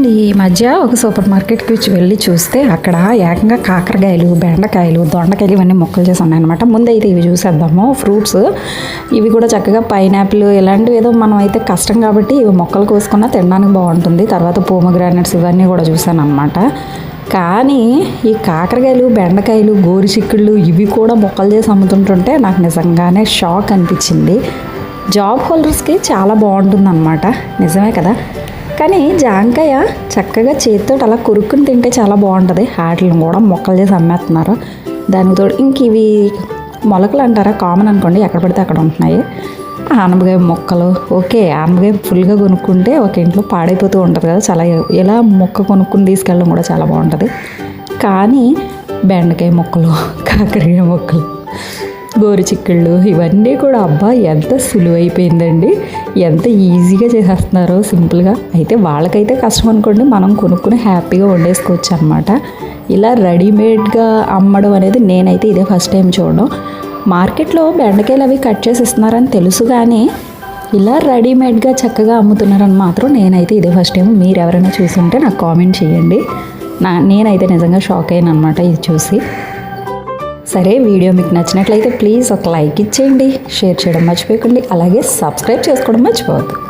అవునండి ఈ మధ్య ఒక సూపర్ మార్కెట్కి వచ్చి వెళ్ళి చూస్తే అక్కడ ఏకంగా కాకరకాయలు బెండకాయలు దొండకాయలు ఇవన్నీ మొక్కలు చేసి ఉన్నాయన్నమాట. ముందైతే ఇవి చూసేద్దాము. ఫ్రూట్స్ ఇవి కూడా చక్కగా పైనాపిల్ ఇలాంటివి ఏదో మనం అయితే కష్టం కాబట్టి ఇవి మొక్కలు కోసుకున్నా తినడానికి బాగుంటుంది. తర్వాత పోమగ్రానైట్స్ ఇవన్నీ కూడా చూసాను అనమాట కానీ ఈ కాకరకాయలు బెండకాయలు గోరు చిక్కుళ్ళు ఇవి కూడా మొక్కలు చేసి అమ్ముతుంటుంటే నాకు నిజంగానే షాక్ అనిపించింది. జాబ్ హోల్డర్స్కి చాలా బాగుంటుందన్నమాట. నిజమే కదా? కానీ జాంకాయ చక్కగా చేతితో అలా కొరుక్కుని తింటే చాలా బాగుంటుంది. వాటిని కూడా మొక్కలు చేసి అమ్మేస్తున్నారు. దానికి తోడు ఇంక ఇవి మొలకలు అంటారా? కామన్ అనుకోండి ఎక్కడ పడితే అక్కడ ఉంటున్నాయి. ఆనపకాయ మొక్కలు ఓకే ఆనపకాయ ఫుల్గా కొనుక్కుంటే ఒక ఇంట్లో పాడైపోతూ ఉంటుంది కదా. చాలా ఇలా మొక్క కొనుక్కుని తీసుకెళ్ళడం కూడా చాలా బాగుంటుంది. కానీ బెండకాయ మొక్కలు కాకరకాయ మొక్కలు గోరు చిక్కుళ్ళు ఇవన్నీ కూడా అబ్బా ఎంత సులువైపోయిందండి. ఎంత ఈజీగా చేసేస్తున్నారో సింపుల్గా. అయితే వాళ్ళకైతే కష్టం అనుకోండి మనం కొనుక్కుని హ్యాపీగా వండేసుకోవచ్చు అనమాట ఇలా రెడీమేడ్గా అమ్మడం అనేది నేనైతే ఇదే ఫస్ట్ టైం చూడడం. మార్కెట్లో బెండకాయలు అవి కట్ చేసి ఇస్తున్నారని తెలుసు కానీ ఇలా రెడీమేడ్గా చక్కగా అమ్ముతున్నారని మాత్రం నేనైతే ఇదే ఫస్ట్ టైం. మీరు ఎవరైనా చూసుంటే నాకు కామెంట్ చేయండి. నా నేనైతే నిజంగా షాక్ అయ్యాను అనమాట ఇది చూసి. సరే వీడియో మీకు నచ్చినట్లయితే ప్లీజ్ ఒక లైక్ ఇచ్చేయండి షేర్ చేయడం మర్చిపోకండి అలాగే సబ్స్క్రైబ్ చేసుకోవడం మర్చిపోవద్దు.